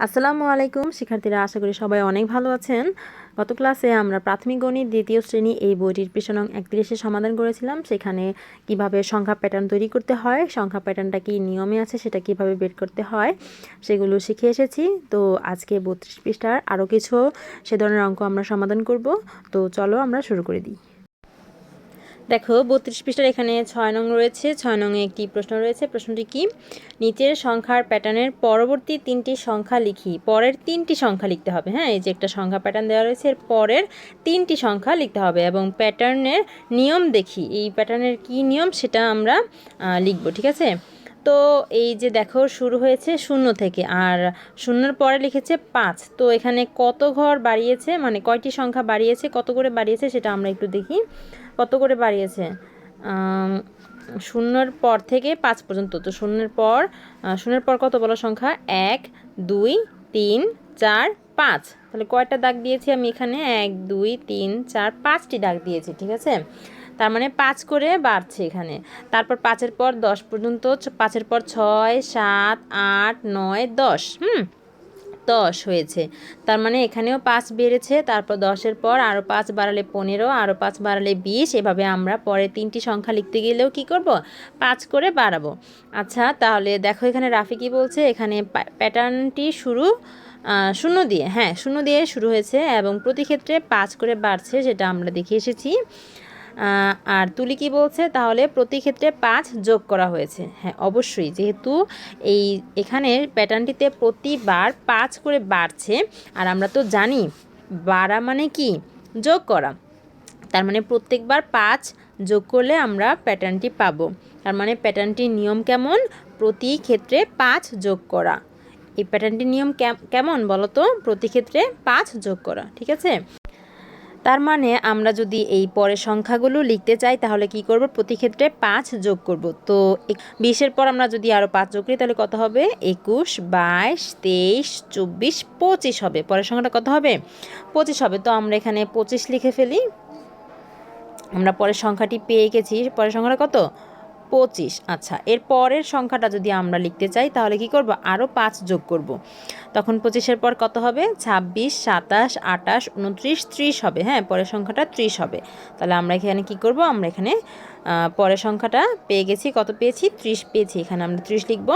আসসালামু আলাইকুম। শিক্ষার্থীরা, আশা করি সবাই অনেক ভালো আছেন। গত ক্লাসে আমরা প্রাথমিক গণিত, দ্বিতীয় শ্রেণি এই বইটির পৃষ্ঠা নং একত্রিশে সমাধান করেছিলাম। সেখানে কীভাবে সংখ্যা প্যাটার্ন তৈরি করতে হয়, সংখ্যা প্যাটার্নটা কি নিয়মে আছে, সেটা কীভাবে বের করতে হয়, সেগুলো শিখে এসেছি। তো আজকে বত্রিশ পৃষ্ঠার আরও কিছু সে ধরনের অঙ্ক আমরা সমাধান করব। তো চলো আমরা শুরু করে দিই। দেখো, বত্রিশ পৃষ্ঠার এখানে ছয় নং রয়েছে, ছয় নংয়ে একটি প্রশ্ন রয়েছে। প্রশ্নটি কি? নিচের সংখ্যার প্যাটার্নের পরবর্তী তিনটি সংখ্যা লিখি। পরের তিনটি সংখ্যা লিখতে হবে হ্যাঁ? এই যে একটা সংখ্যা প্যাটার্ন দেওয়া রয়েছে, এর পরের তিনটি সংখ্যা লিখতে হবে এবং প্যাটার্নের নিয়ম দেখি। এই প্যাটার্নের কি নিয়ম? সেটা আমরা লিখব, ঠিক আছে? তো এই যে দেখো, শুরু হয়েছে শূন্য থেকে, আর শূন্যর পরে লিখেছে পাঁচ। তো এখানে কত ঘর বাড়িয়েছে মানে কয়টি সংখ্যা বাড়িয়েছে, কত করে বাড়িয়েছে সেটা আমরা একটু দেখি। কত করে বাড়িয়েছে? শূন্যর পর থেকে পাঁচ পর্যন্ত। তো শূন্যের পর শূন্যের পর কত বলো সংখ্যা? এক, দুই, তিন, চার, পাঁচ। তাহলে কয়টা দাগ দিয়েছি আমি এখানে? এক, দুই, তিন, চার, পাঁচটি দাগ দিয়েছি, ঠিক আছে? তার মানে পাঁচ করে বাড়ছে এখানে। তারপর পাঁচের পর দশ পর্যন্ত পাঁচের পর ছয়, সাত, আট, নয়, দশ, হুম? দশ হয়েছে। তার মানে এখানেও পাঁচ বেড়েছে, তারপর দশের পর আরও পাঁচ বাড়ালে পনেরো আরও পাঁচ বাড়ালে বিশ। এভাবে আমরা পরে তিনটি সংখ্যা লিখতে গেলেও কি করব? পাঁচ করে বাড়াবো। আচ্ছা তাহলে দেখো এখানে রাফি কি বলছে? এখানে প্যাটার্নটি শুরু শূন্য দিয়ে হ্যাঁ শূন্য দিয়ে শুরু হয়েছে এবং প্রতি ক্ষেত্রে পাঁচ করে বাড়ছে, যেটা আমরা দেখে এসেছি। আর তুলি কি বলছে? তাহলে প্রতি ক্ষেত্রে পাঁচ যোগ করা হয়েছে। হ্যাঁ অবশ্যই। যেহেতু এই এখানের প্যাটার্নটিতে প্রতিবার পাঁচ করে বাড়ছে, আর আমরা তো জানি বাড়া মানে কি? যোগ করা। তার মানে প্রত্যেকবার পাঁচ যোগ করলে আমরা প্যাটার্নটি পাবো। তার মানে প্যাটার্নটির নিয়ম কেমন? প্রতি ক্ষেত্রে পাঁচ যোগ করা। এই প্যাটার্নটির নিয়ম কেমন বলো তো প্রতি ক্ষেত্রে পাঁচ যোগ করা। ঠিক আছে? তার মানে আমরা যদি এই পরের সংখ্যাগুলো লিখতে চাই, তাহলে কি করব? প্রতি ক্ষেত্রে পাঁচ যোগ করব। তো বিশের পর আমরা যদি আরও পাঁচ যোগ করি, তাহলে কত হবে? একুশ, বাইশ, তেইশ, চব্বিশ, পঁচিশ হবে। পরের সংখ্যাটা কত হবে? পঁচিশ হবে। তো আমরা এখানে পঁচিশ লিখে ফেলি। আমরা পরের সংখ্যাটি পেয়ে গেছি। পরের সংখ্যাটা কত? পঁচিশ। আচ্ছা এর পরের সংখ্যাটা যদি আমরা লিখতে চাই, তাহলে কি করব? আরও পাঁচ যোগ করব। তখন পঁচিশের পর কত হবে? ছাব্বিশ, সাতাশ আটাশ উনত্রিশ, ত্রিশ হবে। হ্যাঁ পরের সংখ্যাটা ত্রিশ হবে। তাহলে আমরা এখানে কি করব? আমরা এখানে পরের সংখ্যাটা পেয়ে গেছি। কত পেয়েছি? ত্রিশ পেয়েছি। এখানে আমরা ত্রিশ লিখব।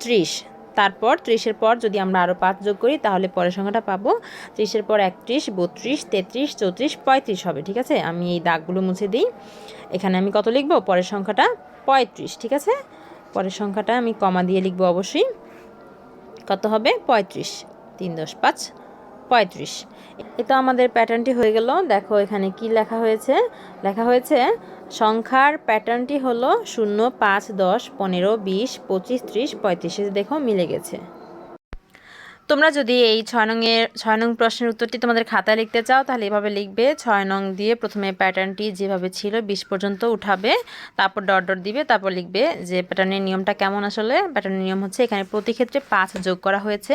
ত্রিশ। তারপর ত্রিশের পর যদি আমরা আরও পাঁচ যোগ করি, তাহলে পরের সংখ্যাটা পাবো ত্রিশের পর একত্রিশ, বত্রিশ, তেত্রিশ, চৌত্রিশ, পঁয়ত্রিশ হবে, ঠিক আছে? আমি এই দাগগুলো মুছে দিই। এখানে আমি কত লিখব? পরের সংখ্যাটা পঁয়ত্রিশ, ঠিক আছে? পরের সংখ্যাটা আমি কমা দিয়ে লিখব অবশ্যই। কত হবে? পঁয়ত্রিশ। তিন দশ পাঁচ, পঁয়ত্রিশ। এটা আমাদের প্যাটার্নটি হয়ে গেল। দেখো এখানে কি লেখা হয়েছে? লেখা হয়েছে সংখ্যার প্যাটার্নটি হলো শূন্য পাঁচ দশ পনেরো বিশ পঁচিশ ত্রিশ পঁয়ত্রিশ দেখো মিলে গেছে। তোমরা যদি এই ছয় নংয়ের, ছয় নং প্রশ্নের উত্তরটি তোমাদের খাতায় লিখতে চাও, তাহলে এভাবে লিখবে, ছয় নং দিয়ে প্রথমে প্যাটার্নটি যেভাবে ছিল বিশ পর্যন্ত উঠাবে, তারপর ডট ডট দিবে, তারপর লিখবে যে প্যাটার্নের নিয়মটা কেমন আসলে। প্যাটার্নের নিয়ম হচ্ছে এখানে প্রতি ক্ষেত্রে পাঁচ যোগ করা হয়েছে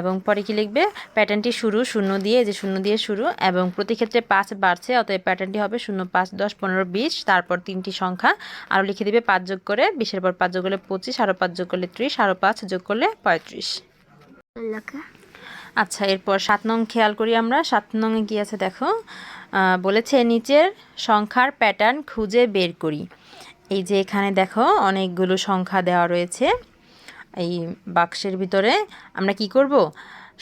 এবং পরে কি লিখবে? প্যাটার্নটি শুরু শূন্য দিয়ে, যে শূন্য দিয়ে শুরু, এবং প্রতি ক্ষেত্রে পাঁচ বাড়ছে, অতএব প্যাটার্নটি হবে শূন্য পাঁচ দশ পনেরো বিশ, তারপর তিনটি সংখ্যা। আরও লিখে দিবে পাঁচ যোগ করে, বিশের পর পাঁচ যোগ করলে পঁচিশ, আরও পাঁচ যোগ করলে ত্রিশ, আরও পাঁচ যোগ করলে পঁয়ত্রিশ। আচ্ছা এরপর সাত নং খেয়াল করি আমরা। সাত নংয়ে কী আছে দেখো? বলেছে, নিচের সংখ্যার প্যাটার্ন খুঁজে বের করি। এই যে এখানে দেখো, অনেকগুলো সংখ্যা দেওয়া রয়েছে। এই বাক্সের ভিতরে আমরা কি করব?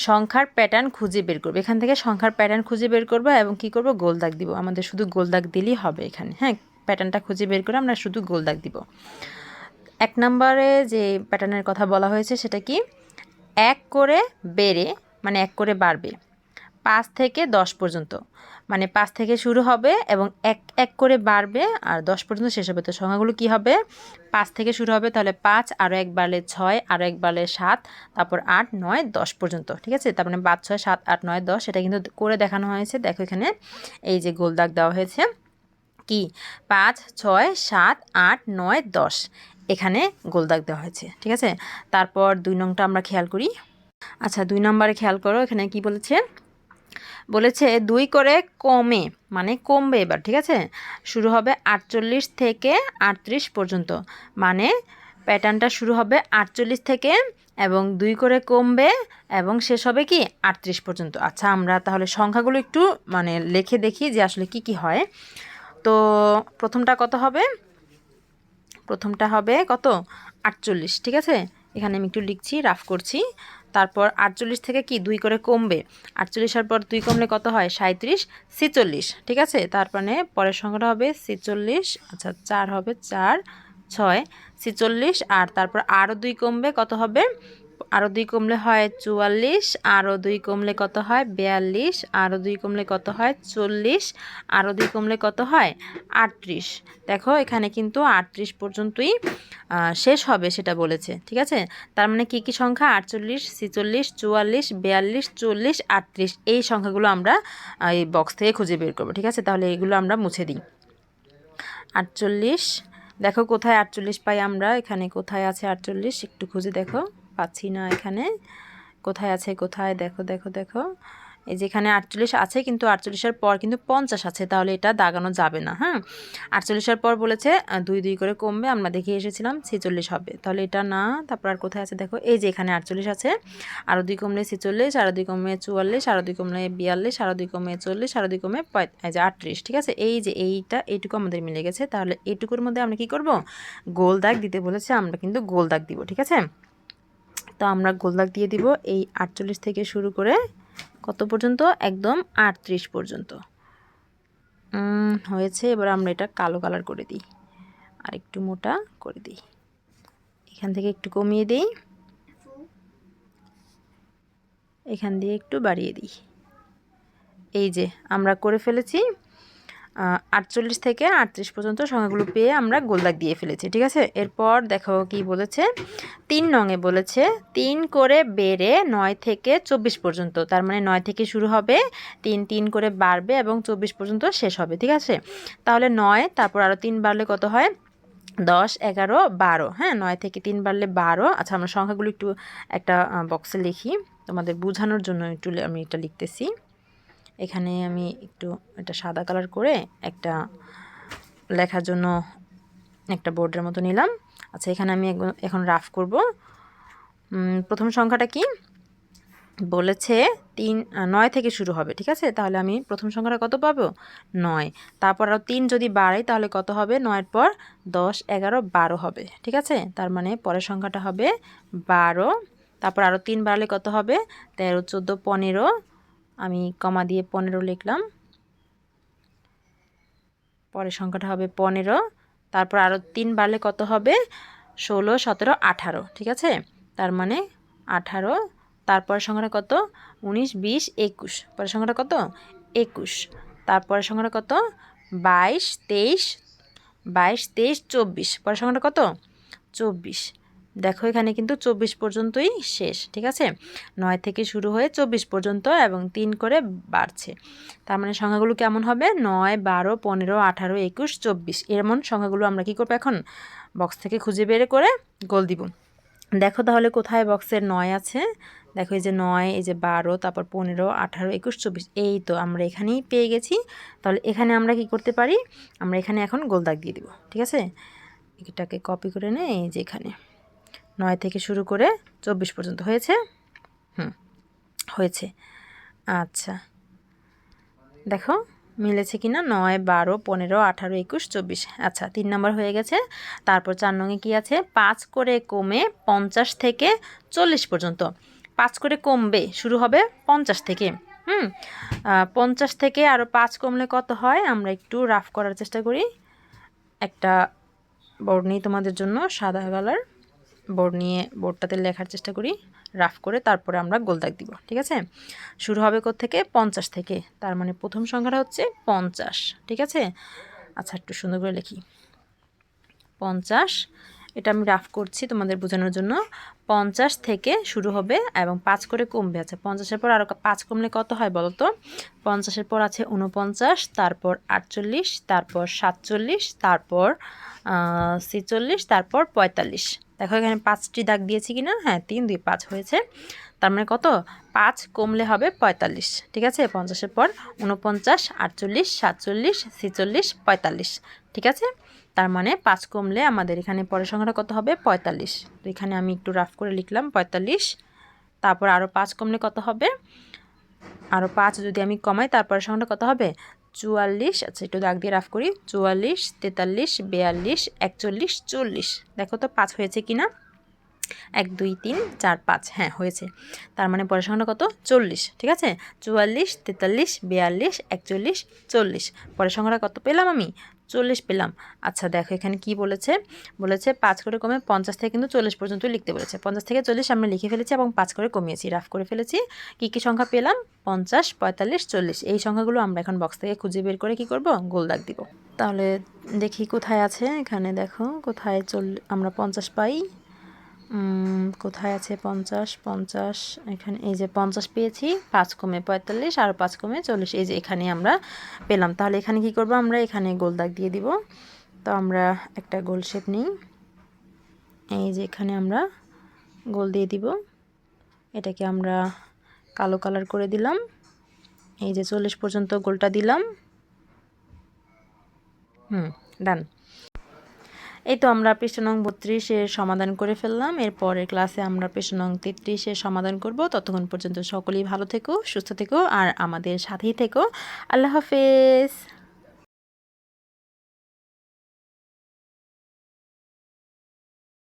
সংখ্যার প্যাটার্ন খুঁজে বের করব। এখান থেকে সংখ্যার প্যাটার্ন খুঁজে বের করব এবং কি করব? গোল দাগ দিব। আমাদের শুধু গোল দাগ দিলেই হবে এখানে। হ্যাঁ প্যাটার্নটা খুঁজে বের করে আমরা শুধু গোল দাগ দিব। এক নম্বরে যে প্যাটার্নের কথা বলা হয়েছে, সেটা কি? এক করে বেড়ে মানে এক করে বাড়বে, পাঁচ থেকে দশ পর্যন্ত। মানে পাঁচ থেকে শুরু হবে এবং এক এক করে বাড়বে আর দশ পর্যন্ত শেষ হবে। তো সংখ্যাগুলো কি হবে? পাঁচ থেকে শুরু হবে, তাহলে পাঁচ, আরও এক বাড়লে ছয়, আরও এক বাড়লে সাত, তারপর আট, নয়, দশ পর্যন্ত, ঠিক আছে? তার মানে পাঁচ, ছয়, সাত, আট, নয়, দশ, এটা কিন্তু করে দেখানো হয়েছে। দেখো এখানে এই যে গোল দাগ দেওয়া হয়েছে। কি? পাঁচ, ছয়, সাত, আট, নয়, দশ এখানে গোল দাগ দেওয়া হয়েছে, ঠিক আছে? তারপর দুই নংটা আমরা খেয়াল করি। আচ্ছা দুই নম্বরে খেয়াল করো, এখানে কি বলেছে? বলেছে দুই করে কমে মানে কমবে এবার, ঠিক আছে? শুরু হবে আটচল্লিশ থেকে আটত্রিশ পর্যন্ত মানে প্যাটার্নটা শুরু হবে আটচল্লিশ থেকে এবং দুই করে কমবে এবং শেষ হবে কি? আটত্রিশ পর্যন্ত। আচ্ছা আমরা তাহলে সংখ্যাগুলো একটু মানে লিখে দেখি যে আসলে কি কি হয়। তো প্রথমটা কত হবে? প্রথমটা হবে কত? আটচল্লিশ, ঠিক আছে? এখানে আমি একটু লিখছি, রাফ করছি। তারপর আটচল্লিশ থেকে কি দুই করে কমবে? আটচল্লিশের পর দুই কমলে কত হয়? সাঁত্রিশ ছিচল্লিশ, ঠিক আছে? তার মানে পরের সংখ্যাটা হবে ছিচল্লিশ আচ্ছা চার হবে চার, ছয়, ছিচল্লিশ, আর তারপর আরও দুই কমবে, কত হবে? আরও দুই কমলে হয় চুয়াল্লিশ আরও দুই কমলে কত হয় বিয়াল্লিশ আরও দুই কমলে কত হয় চল্লিশ আরও দুই কমলে কত হয় আটত্রিশ। দেখো, এখানে কিন্তু আটত্রিশ পর্যন্তই শেষ হবে সেটা বলেছে, ঠিক আছে? তার মানে কী কী সংখ্যা? আটচল্লিশ, ছিচল্লিশ, চুয়াল্লিশ, বিয়াল্লিশ, চল্লিশ, আটত্রিশ, এই সংখ্যাগুলো আমরা এই বক্স থেকে খুঁজে বের করব, ঠিক আছে? তাহলে এগুলো আমরা মুছে দিই। আটচল্লিশ, দেখো কোথায় আটচল্লিশ পাই আমরা? এখানে কোথায় আছে আটচল্লিশ? একটু খুঁজে দেখো। পাচ্ছি না এখানে। কোথায় আছে, কোথায়? দেখো দেখো দেখো। এই যেখানে আটচল্লিশ আছে, কিন্তু আটচল্লিশের পর কিন্তু পঞ্চাশ আছে, তাহলে এটা দাগানো যাবে না হ্যাঁ? আটচল্লিশের পর বলেছে দুই দুই করে কমবে, আমরা দেখে এসেছিলাম ছেচল্লিশ হবে। তাহলে এটা না, তারপর আর কোথায় আছে? দেখো, এই যে এখানে আটচল্লিশ আছে, আরও দুই কমলে ছেচল্লিশ, আরও দুই কমে চুয়াল্লিশ, আরও দুই কমলে বিয়াল্লিশ, আরও দুই কমে চল্লিশ, আরও দুই কমে এই যে আটত্রিশ, ঠিক আছে? এই যে এইটা, এইটুকু আমাদের মিলে গেছে, তাহলে এইটুকুর মধ্যে আমরা কি করব? গোল দাগ দিতে বলেছে, আমরা কিন্তু গোল দাগ দিব, ঠিক আছে? তো আমরা গোল দাগ দিয়ে দিব এই আটচল্লিশ থেকে শুরু করে কত পর্যন্ত? একদম আটত্রিশ পর্যন্ত। হয়েছে, এবার আমরা এটা কালো কালার করে দিই। আর একটু মোটা করে দিই। এখান থেকে একটু কমিয়ে দিই। এখান দিয়ে একটু বাড়িয়ে দিই। এই যে, আমরা করে ফেলেছি। আটচল্লিশ থেকে আটত্রিশ পর্যন্ত সংখ্যাগুলো পেয়ে আমরা গোলদাগ দিয়ে ফেলেছি, ঠিক আছে? এরপর দেখো কি বলেছে? তিন নঙে বলেছে, তিন করে বেড়ে নয় থেকে চব্বিশ পর্যন্ত, তার মানে নয় থেকে শুরু হবে, তিন তিন করে বাড়বে এবং চব্বিশ পর্যন্ত শেষ হবে, ঠিক আছে? তাহলে নয়, তারপর আরও তিন বাড়লে কত হয়? দশ, এগারো, বারো হ্যাঁ? নয় থেকে তিন বাড়লে বারো। আচ্ছা আমরা সংখ্যাগুলো একটু একটা বক্সে লিখি, তোমাদের বোঝানোর জন্য একটু আমি এটা লিখতেছি। এখানে আমি একটু এটা সাদা কালার করে একটা লেখার জন্য একটা বোর্ডের মতো নিলাম। আচ্ছা এখানে আমি এখন রাফ করব। প্রথম সংখ্যাটা কি? বলেছে তিন নয় থেকে শুরু হবে, ঠিক আছে? তাহলে আমি প্রথম সংখ্যাটা কত পাবো? নয়। তারপর আরও তিন যদি বাড়াই, তাহলে কত হবে? নয়ের পর দশ, এগারো, বারো হবে, ঠিক আছে? তার মানে পরের সংখ্যাটা হবে বারো। তারপর আরও তিন বাড়ালে কত হবে? তেরো, চোদ্দ, পনেরো। আমি কমা দিয়ে পনেরো লিখলাম। পরের সংখ্যাটা হবে পনেরো। তারপর আরও তিন বাড়লে কত হবে? ষোলো, সতেরো, আঠারো, ঠিক আছে? তার মানে আঠারো। তারপরের সংখ্যাটা কত? উনিশ, বিশ, একুশ। পরের সংখ্যাটা কত? একুশ। তারপরের সংখ্যাটা কত? বাইশ, তেইশ বাইশ, তেইশ, চব্বিশ। পরের সংখ্যাটা কত? চব্বিশ। দেখো এখানে কিন্তু চব্বিশ পর্যন্তই শেষ, ঠিক আছে? নয় থেকে শুরু হয়ে চব্বিশ পর্যন্ত এবং তিন করে বাড়ছে। তার মানে সংখ্যাগুলো কেমন হবে? নয়, বারো, পনেরো, আঠারো, একুশ, চব্বিশ। এমন সংখ্যাগুলো আমরা কী করব এখন? বক্স থেকে খুঁজে বের করে গোল দিব। দেখো তাহলে কোথায় বক্সের নয় আছে? দেখো এই যে নয়, এই যে বারো, তারপর পনেরো, আঠারো, একুশ, চব্বিশ, এই তো আমরা এখানেই পেয়ে গেছি। তাহলে এখানে আমরা কি করতে পারি? আমরা এখানে এখন গোল দাগ দিয়ে দিব, ঠিক আছে? এটাকে কপি করে নে, এই যে এখানে। নয় থেকে শুরু করে চব্বিশ পর্যন্ত হয়েছে? হুম, হয়েছে। আচ্ছা। দেখো, মিলেছে কিনা? নয়, বারো, পনেরো, আঠারো, একুশ, চব্বিশ। আচ্ছা তিন নম্বর হয়ে গেছে। তারপর চার নঙে কী আছে? পাঁচ করে কমে পঞ্চাশ থেকে চল্লিশ পর্যন্ত। পাঁচ করে কমবে, শুরু হবে পঞ্চাশ থেকে। হুম পঞ্চাশ থেকে আরও পাঁচ কমলে কত হয়? আমরা একটু রাফ করার চেষ্টা করি। একটা নিই তোমাদের জন্য, সাদা কালার বোর্ড নিয়ে, বোর্ডটাতে লেখার চেষ্টা করি, রাফ করে তারপরে আমরা গোল দাগ দিব, ঠিক আছে? শুরু হবে থেকে পঞ্চাশ থেকে। তার মানে প্রথম সংখ্যাটা হচ্ছে পঞ্চাশ, ঠিক আছে? আচ্ছা একটু সুন্দর করে লিখি। পঞ্চাশ, এটা আমি রাফ করছি তোমাদের বোঝানোর জন্য। পঞ্চাশ থেকে শুরু হবে এবং পাঁচ করে কমবে। আছে পঞ্চাশের পর আরও পাঁচ কমলে কত হয় বলো তো? পঞ্চাশের পর আছে উনপঞ্চাশ তারপর আটচল্লিশ, তারপর সাতচল্লিশ, তারপর ছিচল্লিশ, তারপর পঁয়তাল্লিশ। দেখো এখানে পাঁচটি দাগ দিয়েছি কি না হ্যাঁ তিন, দুই, পাঁচ হয়েছে। তার মানে কত? পাঁচ কমলে হবে পঁয়তাল্লিশ। ঠিক আছে? পঞ্চাশের পর উনপঞ্চাশ আটচল্লিশ, সাতচল্লিশ, ছিচল্লিশ, পঁয়তাল্লিশ। ঠিক আছে? তার মানে পাঁচ কমলে আমাদের এখানে পরের সংখ্যাটা কত হবে? পঁয়তাল্লিশ। তো এখানে আমি একটু রাফ করে লিখলাম, পঁয়তাল্লিশ। তারপর আরও পাঁচ কমলে কত হবে? আরও পাঁচ যদি আমি কমাই, তারপরের সংখ্যাটা কত হবে? চুয়াল্লিশ আচ্ছা একটু দাগ দিয়ে রাফ করি, চুয়াল্লিশ, তেতাল্লিশ, বিয়াল্লিশ, একচল্লিশ, চল্লিশ। দেখো তো পাঁচ হয়েছে কি না এক, দুই, তিন, চার, পাঁচ হ্যাঁ হয়েছে। তার মানে পরের সংখ্যাটা কত? চল্লিশ, ঠিক আছে? চুয়াল্লিশ, তেতাল্লিশ, বিয়াল্লিশ, একচল্লিশ, চল্লিশ। পরের সংখ্যাটা কত পেলাম আমি? চল্লিশ পেলাম। আচ্ছা দেখো এখানে কি বলেছে? বলেছে পাঁচ করে কমে পঞ্চাশ থেকে কিন্তু চল্লিশ পর্যন্ত লিখতে বলেছে। পঞ্চাশ থেকে চল্লিশ আমরা লিখে ফেলেছি এবং পাঁচ করে কমিয়েছি, রাফ করে ফেলেছি। কী কী সংখ্যা পেলাম? পঞ্চাশ, পঁয়তাল্লিশ, চল্লিশ। এই সংখ্যাগুলো আমরা এখন বক্স থেকে খুঁজে বের করে কি করব? গোল দাগ দিব। তাহলে দেখি কোথায় আছে এখানে, দেখো। কোথায় চল আমরা পঞ্চাশ পাই? কোথায় আছে পঞ্চাশ? পঞ্চাশ, এখানে এই যে পঞ্চাশ পেয়েছি, পাঁচ কমে পঁয়তাল্লিশ, আর পাঁচ কমে চল্লিশ, এই যে এখানে আমরা পেলাম। তাহলে এখানে কি করব? আমরা এখানে গোল দাগ দিয়ে দিব। তো আমরা একটা গোল শেপ নিই। এই যে এখানে আমরা গোল দিয়ে দিব। এটাকে আমরা কালো কালার করে দিলাম। এই যে চল্লিশ পর্যন্ত গোলটা দিলাম। হুম, ডান। এই তো আমরা পৃষ্ঠ নং সমাধান করে ফেললাম। এরপরের ক্লাসে আমরা পৃষ্ঠ নং তেত্রিশের সমাধান করব। ততক্ষণ পর্যন্ত সকলেই ভালো থেকো, সুস্থ থেকো, আর আমাদের সাথেই থেকো। আল্লাহ হাফেজ।